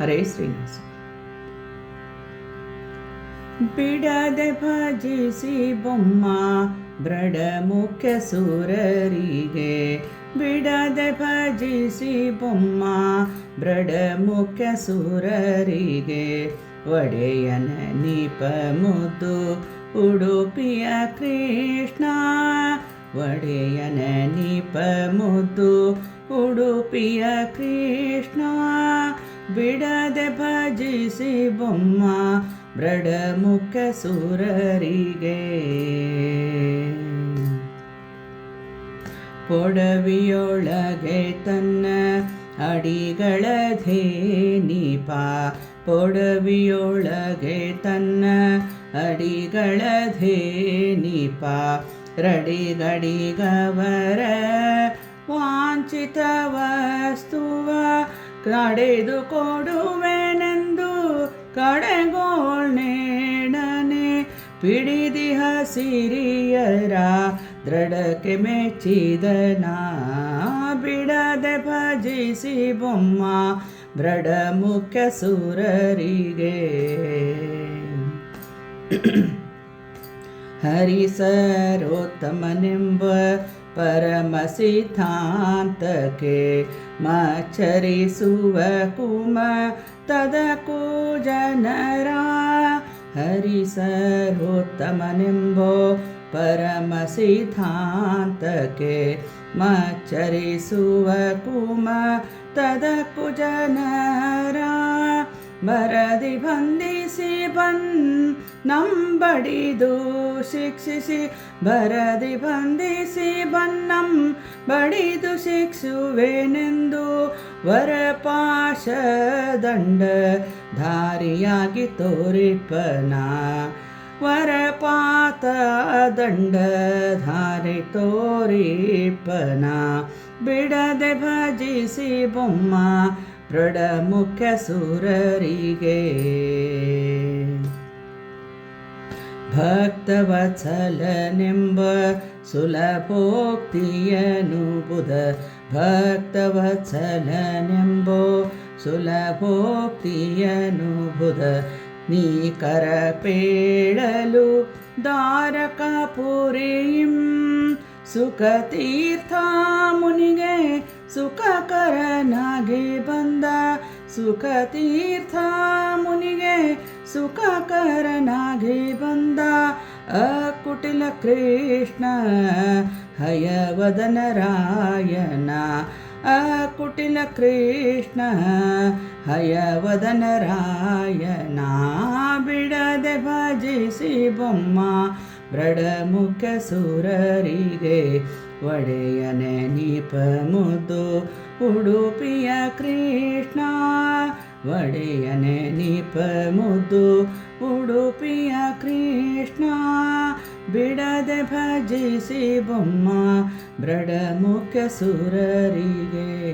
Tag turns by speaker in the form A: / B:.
A: ಹರೇ ಶ್ರೀನಿವಾಸ. ಬಿಡದೆ ಭಜಿಸಿ ಬೊಮ್ಮ, ಬ್ರಡ ಮುಖ್ಯ ಸೂರರಿಗೆ. ಬಿಡದೆ ಭಜಿಸಿ ಬೊಮ್ಮ, ಬ್ರಡ ಮುಖ್ಯ ಸೂರರಿಗೆ. ಒಡೆಯನ ನೀಪ ಮುದ್ದು, ಉಡುಪಿಯ ಕೃಷ್ಣ. ಒಡೆಯನ ನೀಪ ಮುದ್ದು, ಉಡುಪಿಯ ಕೃಷ್ಣ. ಬಿಡದೆ ಭಜಿಸಿ ಬೊಮ್ಮ ಬ್ರಡ ಮುಖ ಸೂರರಿಗೆ. ಪೊಡವಿಯೊಳಗೆ ತನ್ನ ಅಡಿಗಳ ಧೇನಿಪ, ಪೊಡವಿಯೊಳಗೆ ತನ್ನ ಅಡಿಗಳ ಧೇನಿಪ, ರಡಿಗಡಿಗವರ ವಾಂಚಿತ ವಸ್ತುವ ಕಡೆದು ಕೊಡುವೆನೆಂದು ಕಡೆಗೋಳ್ನೇಡನೆ ಪಿಡಿದಿಹ ಸಿರಿಯರ ದೃಢಕ್ಕೆ ಮೆಚ್ಚಿದನ ಬಿಡದೆ ಭಜಿಸಿ ಬೊಮ್ಮ ದೃಢ ಮುಖ್ಯ ಸೂರರಿಗೆ. ಹರಿಸರೋತ್ತಮನೆಂಬ परमसिद्धान्तके परमसि मच्छसुवकुम तदकुजनरा हरि सर्वोत्तमनिम्बो परमसि थाके मच्छरिसुवकुम तदकुजनरा ಬರದಿ ಬಂಧಿಸಿ ಬನ್ ನಂಬಡಿದು ಶಿಕ್ಷಿಸಿ. ಬರದಿ ಬಂಧಿಸಿ ಬನ್ನಂ ಬಡಿದು ಶಿಕ್ಷುವೆನೆಂದು ವರಪಾಶ ದಂಡ ಧಾರಿಯಾಗಿ ತೋರಿಪನ ವರಪಾತ ದಂಡ ಧಾರಿ ತೋರಿಪನ ಬಿಡದೆ ಭಜಿಸಿ ಬೊಮ್ಮ ದೃಢ ಸುರರಿಗೆ ಭಕ್ತವತ್ಸಲನೆಂಬ ಸುಲಭೋಕ್ತಿಯನು ಬುಧ. ಭಕ್ತವತ್ಸಲನೆಂಬೋ ಸುಲಭೋಕ್ತಿಯನು ಬುಧ. ನೀ ಕರಪೇಳಲು ದಾರಕಪುರಿಂ ಸುಖತೀರ್ಥ ಸುಖಕರನಾಗಿ ಬಂದ ಸುಖ ತೀರ್ಥ ಮುನಿಗೆ ಸುಖಕರನಾಗಿ ಬಂದ ಅಕುಟಿಲ ಕೃಷ್ಣ ಹಯವದನರಾಯಣ ಅಕುಟಿಲ ಕೃಷ್ಣ ಹಯವದನರಾಯಣ ಬಿಡದೆ ಭಜಿಸಿ ಬೊಮ್ಮ ಬ್ರಡ ಮುಖ್ಯ ಸೂರರಿಗೆ ಒಡೆಯನೆ ನೀಪ ಮುದ್ದು ಉಡುಪಿಯ ಕೃಷ್ಣ. ಒಡೆಯನೆ ನೀಪ ಮುದ್ದು ಉಡುಪಿಯ ಕೃಷ್ಣ. ಬಿಡದೆ ಭಜಿಸಿ ಬೊಮ್ಮ ಬ್ರಡ ಮುಖ್ಯ ಸೂರರಿಗೆ